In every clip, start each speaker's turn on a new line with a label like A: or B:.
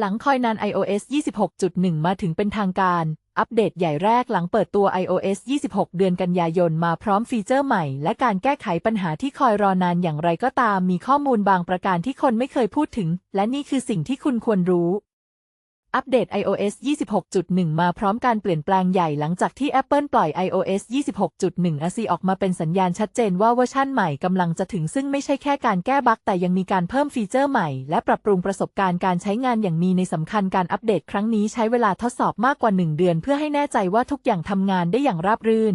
A: หลังคอยนาน iOS 26.1 มาถึงเป็นทางการ อัปเดตใหญ่แรกหลังเปิดตัว iOS 26 เดือนกันยายนมาพร้อมฟีเจอร์ใหม่และการแก้ไขปัญหาที่คอยรอนานอย่างไรก็ตามมีข้อมูลบางประการที่คนไม่เคยพูดถึง และนี่คือสิ่งที่คุณควรรู้ อัปเดต iOS 26.1 มาพร้อมการเปลี่ยนแปลงใหญ่หลังจากที่ Apple ปล่อย iOS 26.1 ASI ออกมาเป็นสัญญาณชัดเจนว่าเวอร์ชั่นใหม่กำลังจะถึงซึ่งไม่ใช่แค่การแก้บั๊กแต่ยังมีการเพิ่มฟีเจอร์ใหม่ และปรับปรุงประสบการณ์การใช้งานอย่างมีในสำคัญการอัปเดตครั้งนี้ใช้เวลาทดสอบมากกว่า 1 เดือน เพื่อให้แน่ใจว่าทุกอย่างทำงานได้อย่างราบรื่น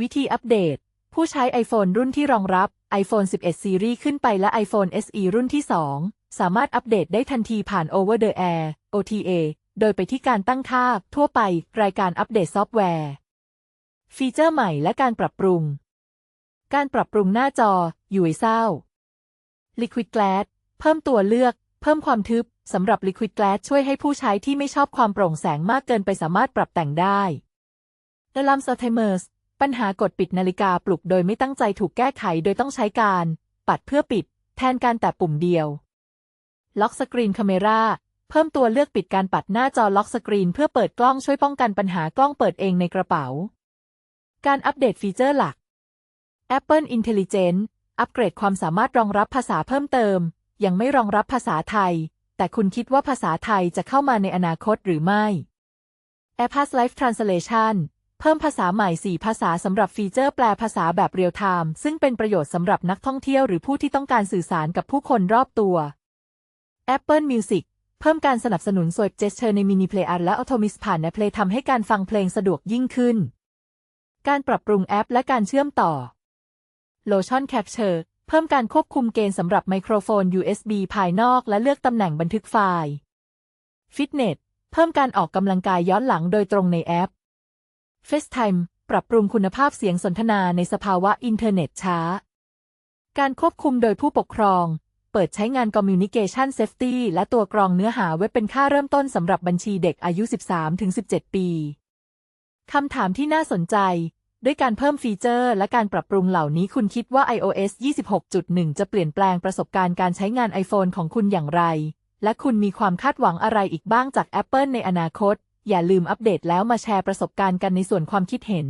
A: วิธีอัปเดต ผู้ใช้ iPhone รุ่นที่รองรับ iPhone 11 Series ขึ้นไปและ iPhone SE รุ่นที่ 2 สามารถอัปเดตได้ทันทีผ่าน Over the Air OTA โดยไปที่การตั้งค่า ทั่วไป รายการอัปเดตซอฟต์แวร์ ฟีเจอร์ใหม่และการปรับปรุง การปรับปรุงหน้าจอ UI เศร้า Liquid Glass เพิ่มตัวเลือก เพิ่มความทึบ สำหรับ Liquid Glass ช่วยให้ผู้ใช้ที่ไม่ชอบความโปร่งแสงมากเกินไปสามารถปรับแต่งได้ Alarm Timers ปัญหากดปิดนาฬิกาปลุกโดยไม่ตั้งใจถูกแก้ไขโดยต้องใช้การ ปัดเพื่อปิด แทนการแตะปุ่มเดียว Lock Screen Camera เพิ่มตัวเลือกปิดการปัดหน้าจอล็อกสกรีนเพื่อเปิดกล้องช่วยป้องกันปัญหากล้องเปิดเองในกระเป๋า การอัปเดตฟีเจอร์หลัก Apple Intelligence อัปเกรดความสามารถรองรับภาษาเพิ่มเติม ยังไม่รองรับภาษาไทย แต่คุณคิดว่าภาษาไทยจะเข้ามาในอนาคตหรือไม่ AirPass Live Translation เพิ่มภาษาใหม่ 4 ภาษาสำหรับฟีเจอร์แปลภาษาแบบเรียลไทม์ซึ่งเป็นประโยชน์สำหรับนักท่องเที่ยวหรือผู้ที่ต้องการสื่อสารกับผู้คนรอบตัว Apple Music เพิ่มการสนับสนุน Swipe Gesture ใน Mini Player และ Automis ผ่านใน Play ทำให้การฟังเพลงสะดวกยิ่งขึ้น การปรับปรุงแอปและการเชื่อมต่อ Lotion Capture เพิ่มการควบคุมเกณฑ์สำหรับไมโครโฟน USB ภายนอกและเลือกตำแหน่งบันทึกไฟล์ Fitness เพิ่มการออกกำลังกายย้อนหลังโดยตรงในแอป FaceTime ปรับปรุงคุณภาพเสียงสนทนาในสภาวะอินเทอร์เน็ตช้า การควบคุมโดยผู้ปกครอง เปิดใช้งาน Communication Safety และตัวกรองเนื้อหาเว็บเป็นค่าเริ่มต้นสำหรับบัญชีเด็กอายุ 13-17 ปี คำถามที่น่าสนใจ ด้วยการเพิ่มฟีเจอร์และการปรับปรุงเหล่านี้คุณคิดว่า iOS 26.1 จะเปลี่ยนแปลงประสบการณ์การใช้งาน iPhone ของคุณอย่างไร และคุณมีความคาดหวังอะไรอีกบ้างจาก Apple ในอนาคต อย่าลืมอัปเดตแล้วมาแชร์ประสบการณ์กันในส่วนความคิดเห็น